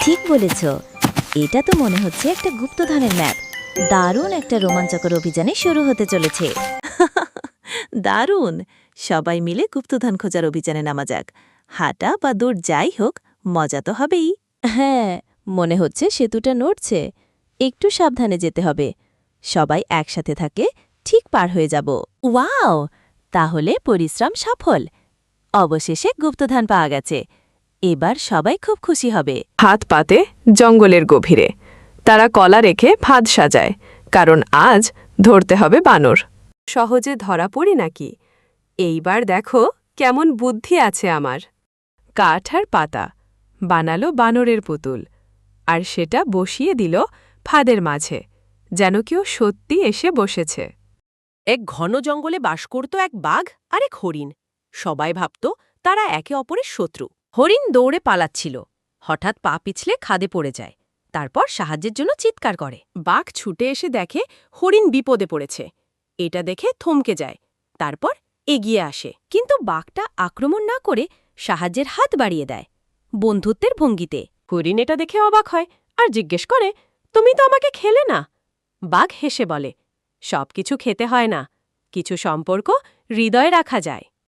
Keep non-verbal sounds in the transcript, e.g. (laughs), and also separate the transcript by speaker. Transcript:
Speaker 1: ঠিক বলেছ। এটা তো মনে হচ্ছে একটা গুপ্তধনের ম্যাপ। দারুণ একটা রোমাঞ্চকর অভিযানে শুরু হতে চলেছে। (laughs)
Speaker 2: দারুণ! সবাই মিলে গুপ্তধন খোঁজার অভিযানে নামা যাক। হাঁটা বা দৌড় যাই হোক, মজা তো হবেই।
Speaker 1: হ্যাঁ মনে হচ্ছে সেতুটা নড়ছে। একটু সাবধানে যেতে হবে। সবাই একসাথে থাকে, ঠিক পার হয়ে যাব। ওয়াও! তাহলে পরিশ্রম সফল। অবশেষে গুপ্তধান পাওয়া গেছে। এবার সবাই খুব খুশি হবে।
Speaker 3: হাত পাতে জঙ্গলের গভীরে। তারা কলা রেখে ভাত সাজায় কারণ আজ ধরতে হবে বানর। সহজে ধরা পড়ি নাকি? এইবার দেখো কেমন বুদ্ধি আছে আমার। কাঠ আর পাতা বানালো বানরের পুতুল আর সেটা বসিয়ে দিল ফাদের মাঝে যেন কেউ সত্যি এসে বসেছে।
Speaker 4: এক ঘন জঙ্গলে বাস করত এক বাঘ আর এক হরিণ। সবাই ভাবত তারা একে অপরের শত্রু। হরিণ দৌড়ে পালাচ্ছিল। হঠাৎ পা পিছলে খাদে পড়ে যায়। তারপর সাহায্যের জন্য চিৎকার করে। বাঘ ছুটে এসে দেখে হরিণ বিপদে পড়েছে। এটা দেখে থমকে যায়। তারপর এগিয়ে আসে। কিন্তু বাঘটা আক্রমণ না করে সাহায্যের হাত বাড়িয়ে দেয় বন্ধুত্বের ভঙ্গিতে। হরিণ এটা দেখে অবাক হয় আর জিজ্ঞেস করে, তুমি তো আমাকে খেলে না? বাঘ হেসে বলে, সবকিছু খেতে হয় না। কিছু সম্পর্ক হৃদয়ে রাখা যায়।